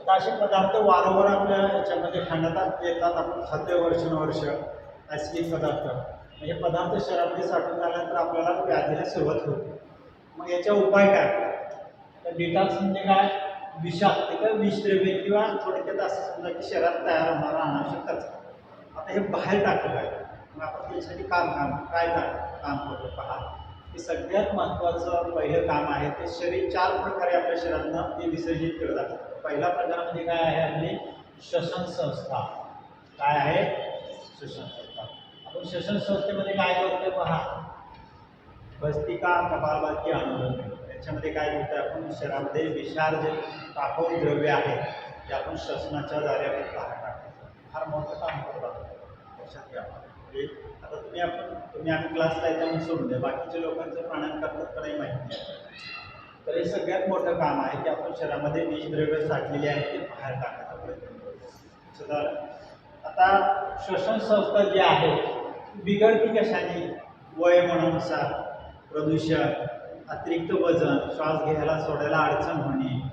आता असे पदार्थ वारंवार आपल्या याच्यामध्ये खाण्यात येतात आपण खाद्य वर्षानुवर्ष. ॲसिडिक पदार्थ. म्हणजे पदार्थ शरीरामध्ये साठून झाल्यानंतर आपल्याला व्याधीला सुरुवात होते. मग याचा उपाय काय? तर डिटॉक्स म्हणजे काय? विषाक्त किंवा विषद्रव्य किंवा थोडक्यात असं समजा की शरीरात तयार होणारा अनावश्यकच आता हे बाहेर टाकलं पाहिजे. मग आपण त्याच्यासाठी काम काम काय काम करतो. पहा. हे सगळ्यात महत्त्वाचं पहिलं काम आहे ते शरीर चार प्रकारे आपल्या शरीरातनं ते विसर्जित केलं जातं. पहिला प्रकार म्हणजे काय आहे आपली? श्वसन संस्था काय आहे? श्वसन संस्था आपण श्वसन संस्थेमध्ये काय करतोय पहा? भस्तिका कपालभाती आंदोलन. याच्यामध्ये काय करतोय आपण? शरीरामध्ये विषार जे टाकाऊ द्रव्य आहे ते आपण श्वसनाच्या द्वारे आपण बाहेर टाकतो फार मोठं काम करतो आपण लक्षात घ्या. म्हणजे आता तुम्ही आपण तुम्ही आम्ही क्लासला येता सोडून द्या बाकीच्या लोकांचं प्राणायाम करतात का नाही माहिती नाही. तर हे सगळ्यात मोठं काम आहे की आपण शरीरामध्ये विषद्रव्य साठलेले आहे ते बाहेर टाकायचा प्रयत्न झालं आता श्वसन संस्था जी आहे बिघडती कशाने? वय वयोमानानुसार प्रदूषण अतिरिक्त वजन श्वास घ्यायला सोडायला अडचण होणे.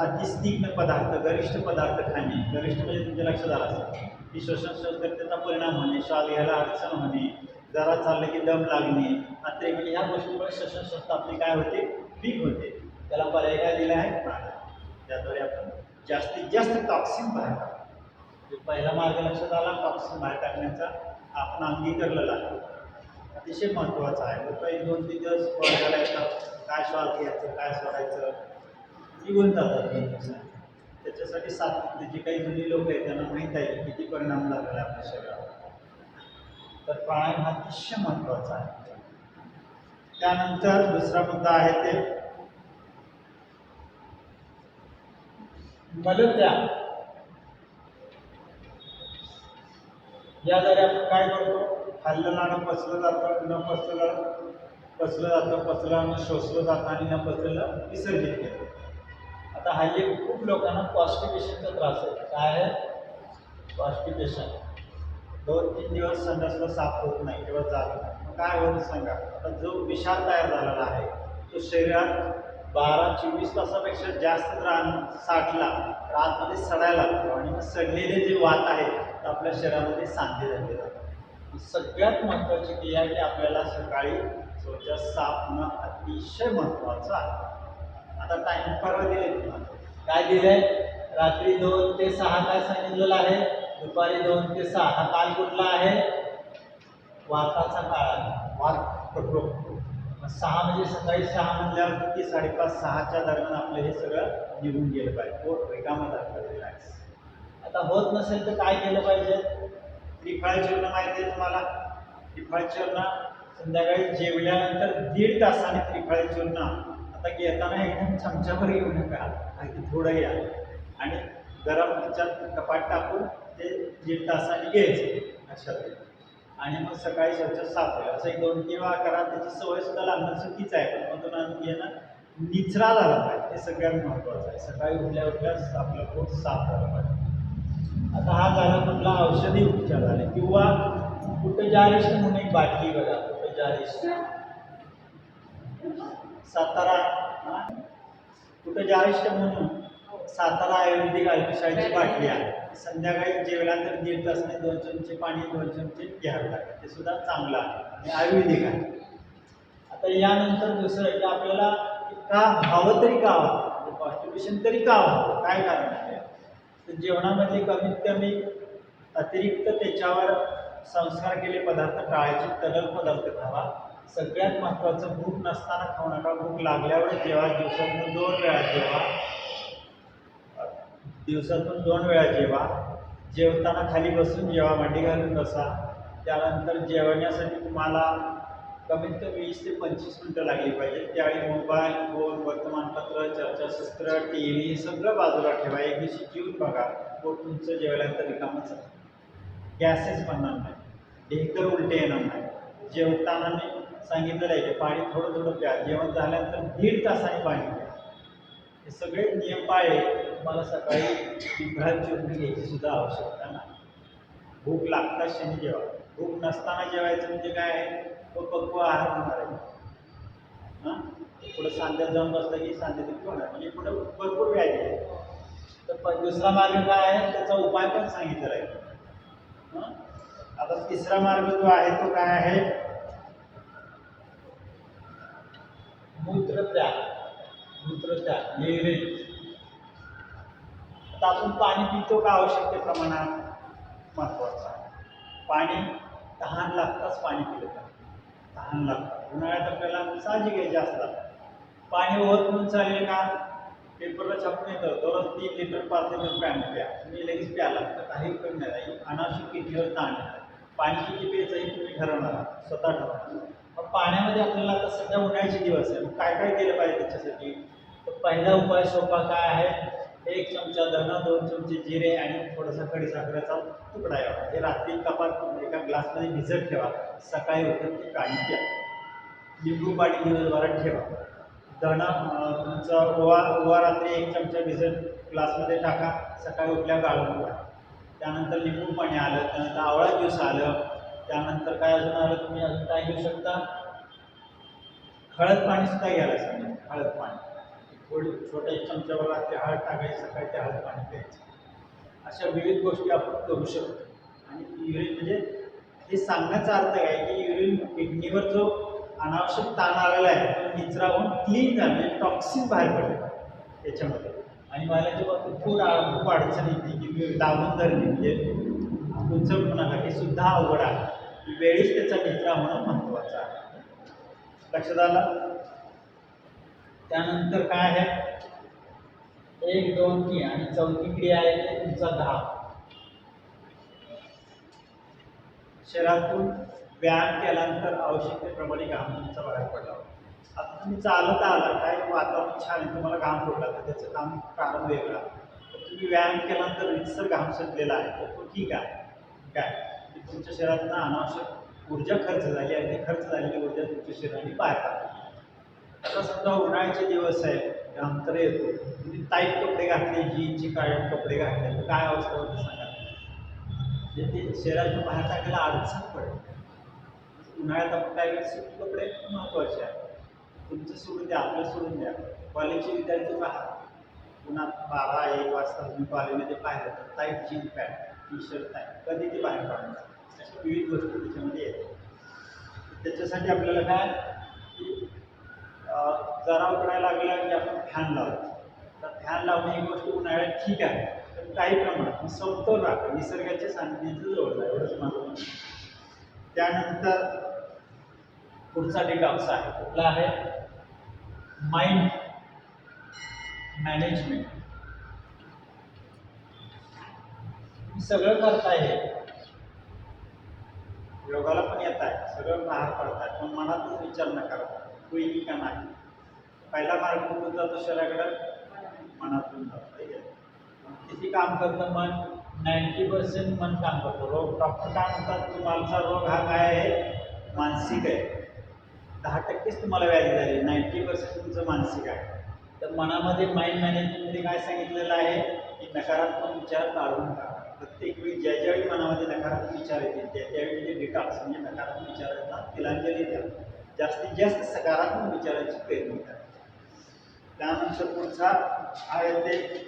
अतिस्निग्ध पदार्थ गरिष्ठ पदार्थ खाणे. गरिष्ठ म्हणजे तुमच्या लक्षात आलं असेल. की श्वसन संस्थेत त्याचा परिणाम होणे श्वास घ्यायला अडचण होणे जरा चाललं की दम लागणे अतिरेक म्हणजे ह्या गोष्टीमुळे श्वसन संस्था आपली काय होते? वीक होते. त्याला पर्याय काय दिला आहे? प्राणायाम. त्याद्वारे आपण जास्तीत जास्त टॉक्सिन बाहेर टाकतो. पहिला मार्ग लक्षात आला टॉक्सिन बाहेर टाकण्याचा. आपण अंगीकारलेला आहे अतिशय महत्त्वाचा आहे. लोक एक दोन तीन दिवस येतात. काय श्वास घ्यायचं काय सोडायचं? निघून जातात दोन दिवसात त्याच्यासाठी सात जे काही जुनी लोक आहेत त्यांना माहीत आहे किती परिणाम झालेला आहे आपल्या शरीरावर. तर प्राणायाम हा अतिशय महत्त्वाचा आहे. त्यानंतर दुसरा मुद्दा आहे ते मलत्याग याद्वारे आपण काय करतो? खाल्लं नाणं पचलं जातं न पचलं पचलं जातं पचलं शोषलं जातं आणि न पचलेलं विसर्जित केलं आता हल्ली खूप लोकांना कॉन्स्टिपेशनचा त्रास आहे. काय आहे? कॉन्स्टिपेशन दोन तीन दिवस संडासला साफ होत नाही किंवा जात नाही. मग काय होतं सांगा? आता जो विषाण तयार झालेला आहे तो शरीरात बारा चोवीस तासापेक्षा जास्त रान साठला तर आतमध्ये सडायला लागतो आणि मग सडलेले जे वात आहे ते आपल्या शरीरामध्ये सांधे झाले जातात. सगळ्यात महत्त्वाची क्रिया आहे की आपल्याला सकाळी स्वच्छ साफ अतिशय महत्त्वाचं आहे. आता टाइम परवा दिले तुम्हाला. काय दिलंय? रात्री दोन ते सहा काय सांगितलेलं आहे. दुपारी दोन ते सहा हा काल कुठला आहे? वाताचा काळ आहे. वात प्रकोप मग सहा म्हणजे सकाळी सहा म्हणल्यावर किती? साडेपाच सहाच्या दरम्यान आपलं हे सगळं निघून गेलं पाहिजे. पोट रिकामं झालं. रिलॅक्स आता होत नसेल तर काय केलं पाहिजे? त्रिफळ चूर्ण माहिती आहे तुम्हाला? त्रिफळ चूर्ण संध्याकाळी जेवल्यानंतर दीड तासाने त्रिफळ चूर्ण आता येताना एकदम चमच्यावर येऊ नका. अगदी थोडं या. आणि गरम ह्याच्यात कपाट टाकून ते दीड तासाने घ्यायचं. अशा आणि मग सकाळी स्वच्छ साफ होईल असं एक दोन किंवा करा. त्याची सवय सुद्धा लागणं चुकीचं आहे. पण मधून आणून घेणं निचरा झाला पाहिजे हे सगळ्यात महत्त्वाचं आहे. सकाळी उठल्या उठल्याच आपलं पोट साफ झालं पाहिजे. आता हा झाला कुठला औषधी उपचार झाले. किंवा कुठं जारिश म्हणून एक बाटली बघा कुठं जारिश सातारा हा? कुटजारिष्ट म्हणून? सातारा आयुर्वेदिक अल्पशाळेची बाटली आहे. संध्याकाळी जेवल्यानंतर दीड तासाने दोन चमचे पाणी दोन चमचे घ्यावे लागेल. ते सुद्धा चांगलं आहे आणि आयुर्वेदिक आहे. आता यानंतर दुसरं की आपल्याला का हवं तरी का हवं कॉन्स्टिट्युशन तरी का हवं काय कारण आहे? तर जेवणामध्ये कमीत कमी अतिरिक्त त्याच्यावर संस्कार केले पदार्थ टाळायचे तरल पदार्थ खावा. सगळ्यात महत्त्वाचं भूक नसताना खाऊ नका. भूक लागल्यावर जेवा. दिवसातून दोन वेळा जेवा. दिवसातून दोन वेळा जेवा. जेवताना खाली बसून जेवा. मांडी घालून बसा. त्यानंतर जेवण्यासाठी तुम्हाला कमीत कमी वीस ते पंचवीस मिनटं लागली पाहिजे त्यावेळी मोबाईल फोन वर्तमानपत्र चर्चासत्र टी व्ही सगळं बाजूला ठेवा. एक दिवशी जेवून बघा. व तुमचं जेवल्यानंतर रिकामच गॅसेस बनणार नाही. ढेकर उलटे येणार नाही. जेवताना मी सांगितलेलं आहे की पाणी थोडं थोडं प्या. जेवण झाल्यानंतर दीड तासाने पाणी प्या. हे सगळे नियम पाळले. तुम्हाला सकाळी पिंपळात चूर्ण घ्यायची सुद्धा आवश्यकता नाही. भूक लागताच शनी जेवा. भूक नसताना जेवायचं म्हणजे काय आहे? तो पक्व आहार होणार आहे. हां? पुढं सांध्यात जाऊन बसलं की सांध्यात होणार. म्हणजे पुढं भरपूर व्याधी आहे. तर पण दुसरा मार्ग काय आहे? त्याचा उपाय पण सांगितलेला आहे. आता तिसरा मार्ग जो आहे तो काय आहे? मूत्रत्याग. मूत्रत्याग. युरिन आता आपण पाणी पितो का? आवश्यकतेप्रमाणात महत्वाचं आहे. पाणी तहान लागताच पाणी पिलं पाहिजे. तहान लागतं उन्हाळ्यात आपल्याला साहजिक आहे जास्त. पाणी ओहत म्हणून चालेल का? पेपरला छापून येतं. दररोज तीन लिटर पाच लिटर पाणी प्या. तुम्ही लगेच प्यायला लागतं काही कमी नाही. अनावश्यक किडनीवर ताण येणार. पाणी किती प्यायचं हे तुम्ही ठरवणार स्वतः ठरवणार मग पाण्यामध्ये आपल्याला आता सध्या उन्हाळ्याचे दिवस आहे. मग काय काय केलं पाहिजे त्याच्यासाठी? तर पहिला उपाय सोपा काय आहे? एक चमचा धना दोन चमचे जिरे आणि थोडासा खडीसाखरेचा तुकडा यावा. हे रात्री कपात एका ग्लासमध्ये भिजत ठेवा. सकाळी उठून ते पाणी प्या लिंबू पाणी दिवसभरात ठेवा. धणा तुमचा ओवा ओवा रात्री एक चमचा भिजत ग्लासमध्ये टाका. सकाळी उठल्या गाळून घ्या. त्यानंतर लिंबू पाणी आलं त्यानंतर आवळा ज्यूस आलं त्यानंतर काय अजून आलं तुम्ही अजून काय घेऊ शकता? हळद पाणी सुद्धा घ्यायला सांगितलं हळद पाणी. थोडी छोट्या चमच्यावर रात्री हळद टाकायची सकाळी ते हळद पाणी प्यायचं. अशा विविध गोष्टी आपण करू शकतो. आणि युरिन म्हणजे हे सांगण्याचा अर्थ काय की युरिन किडनीवर जो अनावश्यक ताण आलेला आहे तो निचरावून क्लीन झालं म्हणजे टॉक्सिन बाहेर पडलं त्याच्यामध्ये. आणि महिलांच्या बाबतीत खूप खूप अडचण येते की दाबून धरणे म्हणजे उचलू नका हे सुद्धा अवघड आहे. वेळीच त्याचा निचरा होणं महत्त्वाचं आहे. लक्षात आलं? त्यानंतर काय आहे? एक दोन तीन आणि चौथी क्रिया आहे तुमचा दहा. शरीरातून व्यायाम केल्यानंतर आवश्यकतेप्रमाणे घाम तुमचा बाहेर पडला. आता तुम्ही चालत आला काय वातावरण छान आहे तुम्हाला घाम पडला तर त्याचं काम कारण वेगळं. तर तुम्ही व्यायाम केल्यानंतर रितसर घाम सुटलेला आहे तर तो ठीक आहे. काय? तुमच्या शरीरातनं अनावश्यक ऊर्जा खर्च झाली आणि ती खर्च झालेली ऊर्जा तुमच्या शरीराने बाहेर टाकली आता समजा उन्हाळ्याचे दिवस आहे अंतर येतो. तुम्ही टाईट कपडे घातले जीनचे कायम कपडे घातले तर काय अवस्था होते सांगा? म्हणजे ते शरीरातून बाहेर टाकायला अडचण पडेल. उन्हाळ्यात आपण काय करायचं कपडे महत्त्वाचे आहे तुमचं सोडून द्या आपलं सोडून द्या. कॉलेजचे विद्यार्थी पहा. पुन्हा बारा एक वाजता तुम्ही कॉलेजमध्ये पाहिलं तर tight jean pant T shirt tight कधी ते बाहेर काढून विविध गोष्टी त्याच्यामध्ये येतात. त्याच्यासाठी आपल्याला काय? की अं, जरा उकडायला लागला की आपण फॅन लावतो. तर फॅन लावणे ही गोष्ट उन्हाळ्यात ठीक आहे. पण काही प्रमाणात समतोल राखा निसर्गाच्या सान्निध्याचं जवळ एवढंच माझं त्यानंतर पुढचा डिटॉक्स आहे कुठला आहे? Mind management. सगळं करता येईल योगाला पण येत आहे. सगळं बाहेर पडतात पण मनातच विचार न करा. होईल का नाही? पहिला मार्ग कुठून जातो शरीराकडं? मनातून जातो. किती काम करतं मन? नाईन्टी पर्सेंट मन काम करतं. रोग डॉक्टर काय म्हणतात? तुम्हाला रोग हा काय आहे? मानसिक आहे. दहा टक्केच तुम्हाला व्याधी झाली. नाईन्टी पर्सेंट तुमचं मानसिक आहे. तर मनामध्ये माइंड मॅनेजमेंटमध्ये काय सांगितलेलं आहे? की नकारात्मक विचार काढून टाका प्रत्येक वेळी ज्या ज्यावेळी मनामध्ये नकारात्मक विचार येतील त्या त्यावेळी जे डिटॉक्स म्हणजे नकारात्मक विचारांना तिलांजली द्या. जास्तीत जास्त सकारात्मक विचारांची प्रेरणा करा त्यानंतर पुढचा आहे ते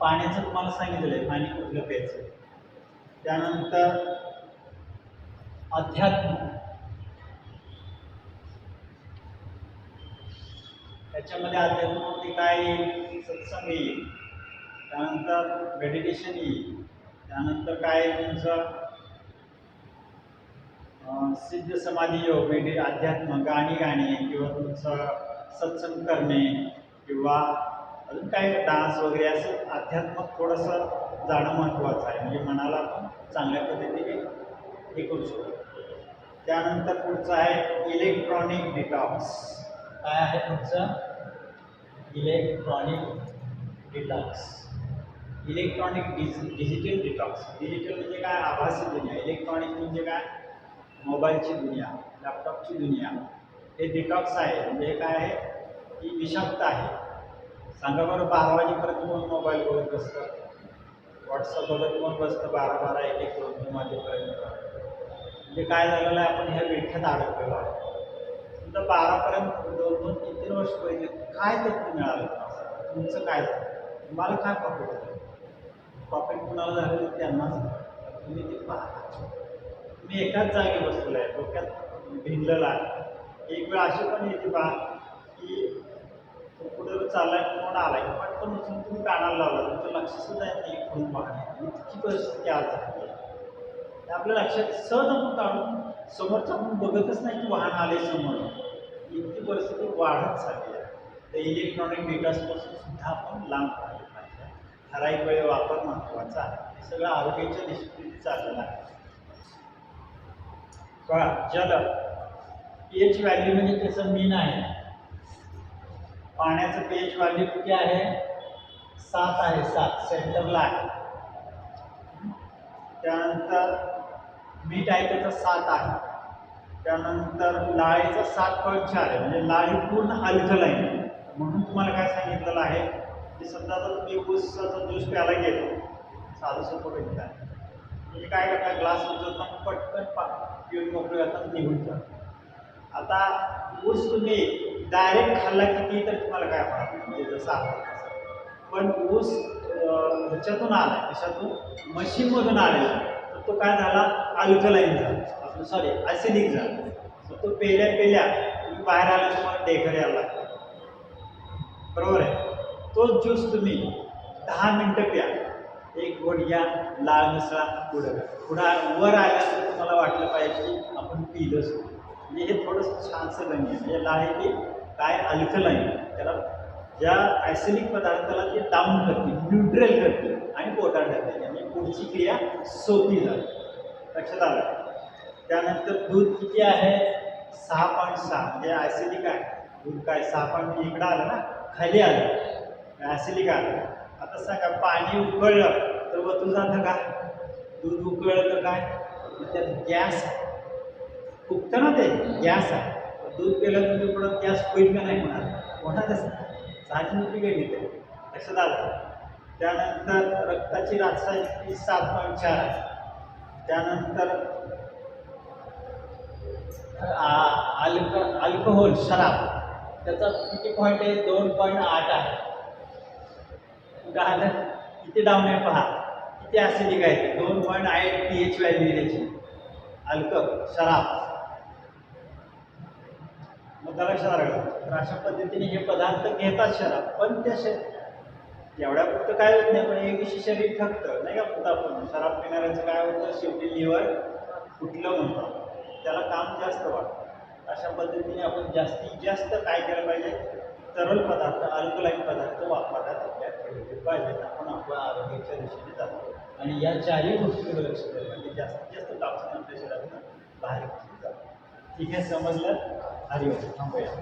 पाण्याचं तुम्हाला सांगितलेलं आहे पाणी कुठलं प्यायचं? त्यानंतर अध्यात्म. त्याच्यामध्ये अध्यात्मामध्ये काय येईल? सत्संग येईल त्यानंतर मेडिटेशन येईल. त्यानंतर काय आहे तुमचं सिद्ध समाधी योग मेडि अध्यात्म गाणी गाणे किंवा तुमचं सत्संग करणे किंवा अजून काय डान्स वगैरे असं अध्यात्मक थोडंसं जाणं महत्त्वाचं आहे. म्हणजे मनाला आपण चांगल्या पद्धतीने हे करू शकतो. त्यानंतर पुढचं आहे इलेक्ट्रॉनिक डिटॉक्स काय आहे पुढचं? Electronic detox. Electronic digi digital detox. Digital म्हणजे काय? आभासी दुनिया. इलेक्ट्रॉनिक म्हणजे काय? मोबाईलची दुनिया लॅपटॉपची दुनिया. हे डिटॉक्स आहे. म्हणजे हे काय आहे? की विषाक्त आहे. सांगा बरं बारा वाजेपर्यंत कोण मोबाईल बघत बसतं? व्हॉट्सअप बघत कोण बसतं? बारा बारा एक एक दोन दोन वाजेपर्यंत. म्हणजे काय झालेलं आहे? आपण ह्या विळख्यात अडकलेलो आहे समजा बारापर्यंत दोन दोन तीन तीन वर्ष पहिले काय त्यातून मिळालं? तुमचं काय? झालं तुम्हाला काय प्रॉफिट झालं प्रॉफिट कुणाला झालं त्यांनाच तुम्ही ते पाहता मी एकाच जागी बसलेला आहे डोक्यात भिनलेला आहे. एक वेळ अशी पण येते पहा की तो कुठं चाललाय कोण आलाय? पटकन उचलून तुम्ही कानाला लावला. तुमचं लक्ष सुद्धा येत नाही फोन पाहणे इतकी परिस्थिती आज झाली. ते आपल्या लक्षात सहज आपण काढून समोरचं आपण बघतच नाही की वाहन आले समोर. इतकी परिस्थिती वाढत चालली आहे. तर इलेक्ट्रॉनिक डिव्हाइसपासून सुद्धा आपण लांब राहिलं पाहिजे. ठराविक वेळ वापर महत्त्वाचा आहे. हे सगळं आरोग्याच्या दृष्टीने चाललेलं आहे. बघा जल पी एच व्हॅल्यू म्हणजे त्याचं मीन आहे. पाण्याचं पेज व्हॅल्यू किती आहे? सात आहे सात. सेंटरला आहे. त्यानंतर मीठ आहे त्याचं सात आहे. त्यानंतर लाळीचं सात पॉईंट चार आहे. म्हणजे लाळी पूर्ण अल्कलाईन आहे. म्हणून तुम्हाला काय सांगितलेलं आहे की समजा तर तुम्ही ऊसाचा ज्यूस प्यायला गेलो साधं सोपं गणित म्हणजे काय करता ग्लास उचलता पटकन पा पिऊन मोकळे निघून जातात आता ऊस तुम्ही डायरेक्ट खाल्ला किती तर तुम्हाला काय होणार? म्हणजे जसं आपण पण ऊस ह्याच्यातून आला त्याच्यातून मशीनमधून आलेला आहे. तो काय झाला? अल्कलाईन झाला. आपलं सॉरी ॲसिडिक झाला. तो पेल्या पेल्या तुम्ही बाहेर आला तुम्हाला डेकर यायला लागतं बरोबर आहे? तो ज्यूस तुम्ही दहा मिनटं प्या. एक घोट घ्या लाल मिसळा पुढं पुढं वर आल्यानंतर तुम्हाला वाटलं पाहिजे की आपण पिलंच म्हणजे हे थोडंसं छानसं गणी म्हणजे लाळी ते काय? अल्कलाईन त्याला ज्या ॲसिडिक पदार्थाला ते डाऊन करते न्यूट्रल करते आणि पोटात टाकते त्यामुळे पुढची क्रिया सोपी झाली लक्षात आलं? त्यानंतर दूध किती आहे? सहा पॉईंट सहा. म्हणजे ॲसिडिक आहे. दूध काय? सहा पॉईंट म्हणजे इकडं आलं ना? खाली आलं. ॲसिडिक आलं. आता सांगा पाणी उकळलं तर वतून जातं का? दूध उकळलं तर काय? त्यात गॅस फुगतं ना ते? गॅस आहे. दूध केलं तर पुढं गॅस होईल का नाही होणार? होणारच साधी गेली ते लक्षात आलं त्यानंतर रक्ताची रासायनिक सात पॉईंट चार आहे. त्यानंतर आ- अल्क अल्कोहोल शराब. त्याचा किती पॉईंट आहे? दोन पॉईंट आठ आहे. उदाहरण किती डाऊन आहे पहा. किती ॲसिडिक आहे? दोन पॉईंट आठ पी एच व्हॅल्यू त्याची. अल्क शराब. मग त्याला लक्षात तर अशा पद्धतीने हे पदार्थ घेतात शराब पण त्या श एवढ्या फक्त काय होत नाही पण एक दिवशी शरीर थकतं नाही का फक्त आपण? शराब पिणाऱ्याचं काय होतं? शेवटी लिव्हर फुटलं म्हणतो त्याला काम जास्त वाटतं अशा पद्धतीने आपण जास्तीत जास्त काय केलं पाहिजे? तरल पदार्थ अल्कलाईन पदार्थ वापरण्यात आपल्या ठेवले पाहिजेत. आपण आपल्या आरोग्याच्या दिशेने जातो. आणि या चारही गोष्टीकडे लक्ष द्यायला म्हणजे जास्तीत जास्त टॉक्सिन आपल्या शरीरातून बाहेर घेतली जातं. ठीक आहे समजलं? 哪里有演唱会啊